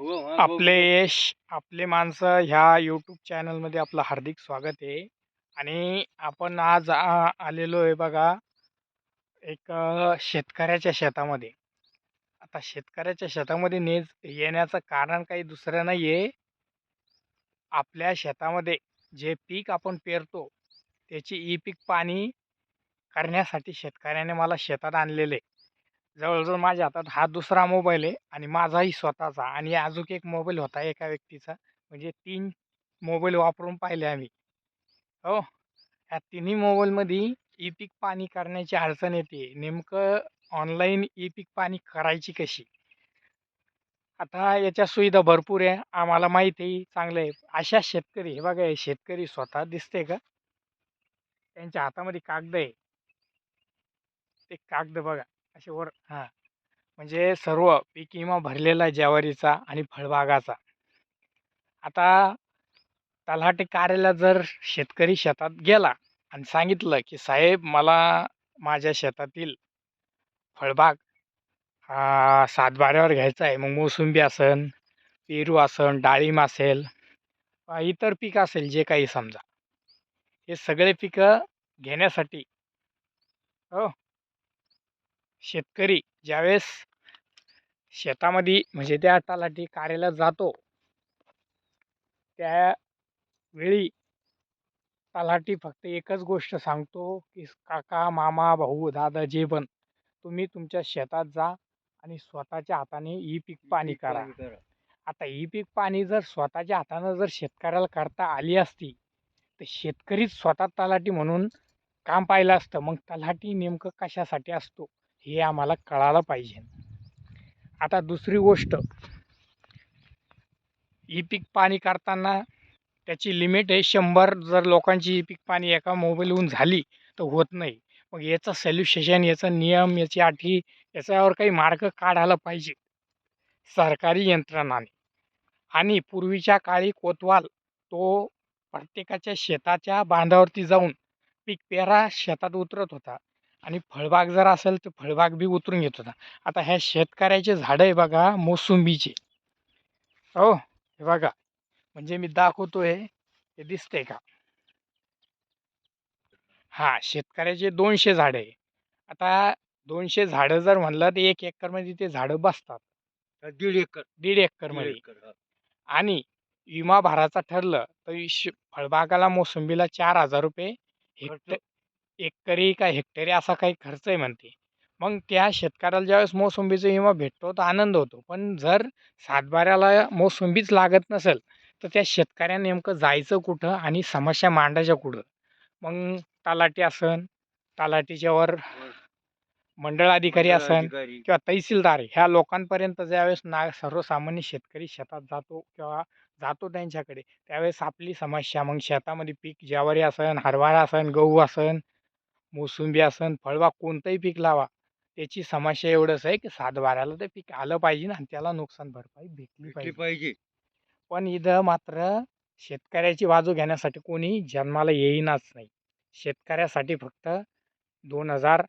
हो, हो, हो, आपले यश आपले माणसं ह्या यूट्यूब चॅनलमध्ये आपलं हार्दिक स्वागत आहे. आणि आपण आज आ- आलेलो आहे बघा एक अ, शेतकऱ्याच्या शेतामध्ये. आता शेतकऱ्याच्या शेतामध्ये नेज येण्याचं कारण काही दुसरं नाही आहे आपल्या शेतामध्ये जे पीक आपण पेरतो त्याची ई पीक पाणी करण्यासाठी शेतकऱ्याने मला शेतात आणलेले आहे. जवळजवळ माझ्या हातात हा दुसरा मोबाईल आहे आणि माझाही स्वतःचा आणि अजून एक मोबाईल होता एका व्यक्तीचा. म्हणजे तीन मोबाईल वापरून पाहिले आम्ही. हो ह्या तिन्ही मोबाईलमध्ये ई पीक पाणी करण्याची अडचण येते. नेमकं ऑनलाईन ई पीक पाणी करायची कशी? आता याच्या सुविधा भरपूर आहे. आम्हाला माहीत आहे चांगलं आहे. अशा शेतकरी हे बघा शेतकरी स्वतः दिसते का? त्यांच्या हातामध्ये कागद आहे. ते कागद बघा. असे वर हां. म्हणजे सर्व पीक विमा भरलेला आहे ज्वारीचा आणि फळबागाचा. आता तलाठी कार्याला जर शेतकरी शेतात गेला आणि सांगितलं की साहेब मला माझ्या शेतातील फळबाग सातबाऱ्यावर घ्यायचा आहे. मग मोसंबी असन पेरू असन डाळिंब असेल इतर पीक असेल जे काही समजा. हे सगळे पिकं घेण्यासाठी हो शेतकरी ज्यावेळेस शेतामध्ये म्हणजे त्या तलाठी कार्यालयात जातो त्यावेळी तलाठी फक्त एकच गोष्ट सांगतो की काका मामा भाऊ दादा जे पण तुम्ही तुमच्या शेतात जा आणि स्वतःच्या हाताने ई पीक पाणी करा. आता ई पीक पाणी जर स्वतःच्या हातानं जर शेतकऱ्याला करता आली असती तर शेतकरीच स्वतः तलाठी म्हणून काम पाहिलं असतं. मग तलाठी नेमकं कशासाठी असतो? हे आम्हाला कळायला पाहिजे. आता दुसरी गोष्ट ई पीक पाणी करताना त्याची लिमिट आहे शंभर. जर लोकांची ई पीक पाणी एका मोबाईलहून झाली तर होत नाही. मग याचं सोल्युशन याचा नियम याची आठी याच्यावर काही मार्ग काढायला पाहिजे. सरकारी यंत्रणाने. आणि पूर्वीच्या काळी कोतवाल तो प्रत्येकाच्या शेताच्या बांधावरती जाऊन पीक पेरा शेतात उतरत होता. आणि फळबाग जर असेल तर फळबाग बी उतरून घेत होता. आता ह्या शेतकऱ्याचे झाडं आहे बघा मोसंबीचे. हो हे बघा. म्हणजे मी दाखवतोय हे दिसतंय का? हा शेतकऱ्याचे दोनशे झाडं आहे. आता दोनशे झाडं जर म्हणलं तर एक एकरमध्ये ते झाडं बसतात. दीड एकर दीड एकरमध्ये एकर हा. आणि विमा भरायचा ठरलं तर फळबागाला मोसंबीला चार हजार रुपये हेक्टर एकरी का हेक्टरी असा काही खर्च आहे म्हणते. मग त्या शेतकऱ्याला ज्यावेळेस मोसंबीचा विमा भेटतो तर आनंद होतो. पण जर सातबाऱ्याला मोसंबीच लागत नसेल तर त्या शेतकऱ्याने नेमकं जायचं कुठं आणि समस्या मांडायच्या कुठं? मग तलाठी असन तलाठीच्यावर मंडळ अधिकारी असन किंवा तहसीलदार ह्या लोकांपर्यंत ज्यावेळेस ना सर्वसामान्य शेतकरी शेतात जातो किंवा जातो त्यांच्याकडे त्यावेळेस आपली समस्या मग शेतामध्ये पीक ज्वारी असन हरभरा असन गहू असन मोसंबी असन फळबाग कोणतंही पीक लावा. त्याची समस्या एवढंच आहे की सातबाऱ्याला ते पीक आलं पाहिजे आणि त्याला नुकसान भरपाई भेटली भेटली पाहिजे. पाहिजे. पण इथं मात्र शेतकऱ्याची बाजू घेण्यासाठी कोणी जन्माला येईनाच नाही. शेतकऱ्यासाठी फक्त दोन हजार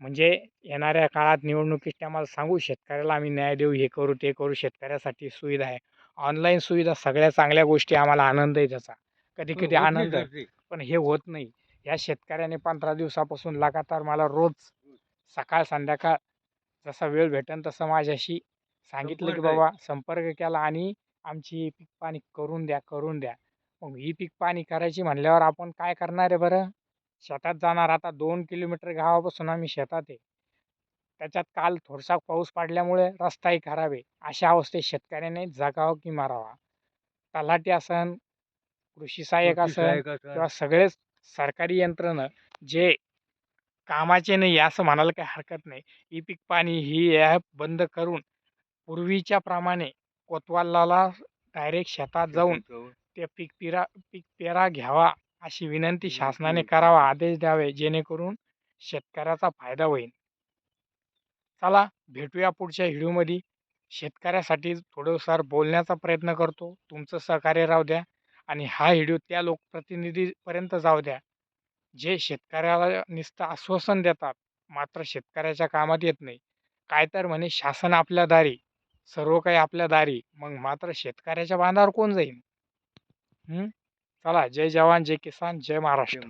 म्हणजे येणाऱ्या काळात निवडणुकीत ते आम्हाला सांगू शेतकऱ्याला आम्ही न्याय देऊ हे करू ते करू शेतकऱ्यासाठी सुविधा आहे. ऑनलाईन सुविधा सगळ्या चांगल्या गोष्टी आम्हाला आनंद आहे त्याचा. कधी कधी होत नाही आनंद. पण हे होत नाही. या शेतकऱ्याने पंधरा दिवसापासून लगातार मला रोज सकाळ संध्याकाळ जसा वेळ भेटेल तसं माझ्याशी सांगितलं की. बाबा संपर्क केला आणि आमची ही पीक पाणी करून द्या करून द्या. मग ही पीक पाणी करायची म्हणल्यावर आपण काय करणार आहे बरं? शेतात जाणार आता दोन किलोमीटर गावापासून आम्ही शेतात आहे. त्याच्यात काल थोडासा पाऊस पडल्यामुळे रस्ताही खराब आहे. अशा अवस्थेत शेतकऱ्याने जगावं की मारावा? तलाठी असन कृषी सहाय्यक असन. किंवा सगळेच सरकारी यंत्रणा जे कामाचे नाही असं म्हणायला काही हरकत नाही. ई पीक पाणी ही ॲप बंद करून पूर्वीच्या प्रमाणे कोतवालाला डायरेक्ट शेतात जाऊन ते पीक पेरा पीक पेरा घ्यावा अशी विनंती शासनाने. करावा आदेश द्यावे जेणेकरून शेतकऱ्याचा फायदा होईल. चला भेटूया पुढच्या व्हिडिओमध्ये. शेतकऱ्यासाठी थोडंसर बोलण्याचा प्रयत्न करतो. तुमचं सहकार्य राहू द्या. आणि हा व्हिडिओ त्या लोकप्रतिनिधीपर्यंत जाऊ द्या. जे शेतकऱ्याला नुसतं आश्वासन देतात मात्र शेतकऱ्याच्या कामात येत नाही. काय तर म्हणे शासन आपल्या दारी सर्व काही आपल्या दारी मग मात्र शेतकऱ्याच्या बांधावर कोण जाईल हं? चला जय जवान जय किसान जय महाराष्ट्र.